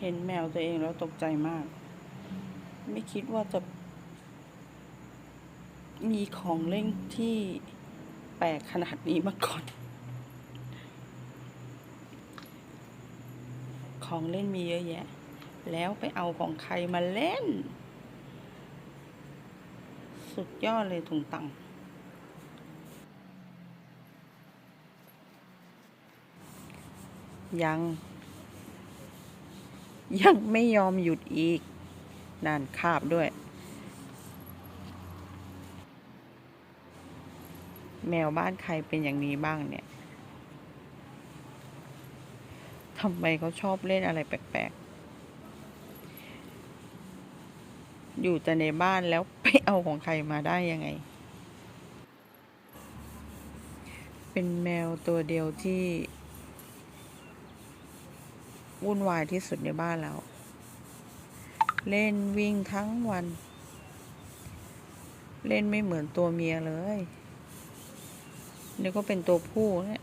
เห็นแมวตัวเองแล้วตกใจมาก ไม่คิดว่าจะ มีของเล่นที่แปลกขนาดนี้มาก่อน ของเล่นมีเยอะแยะ แล้วไปเอาของใครมาเล่น สุดยอดเลยถุงตังยัง ยังไม่ยอมหยุดอีกนานคาบด้วย แมวบ้านใครเป็นอย่างนี้บ้างเนี่ยทำไมเขาชอบเล่นอะไรแปลกๆ อยู่แต่ในบ้านแล้วไปเอาของใครมาได้ยังไง เป็นแมวตัวเดียวที่ วุ่นวายที่สุดในบ้านแล้ว เล่นวิ่งทั้งวัน เล่นไม่เหมือนตัวเมียเลยนี่ก็เป็นตัวผู้เนี่ย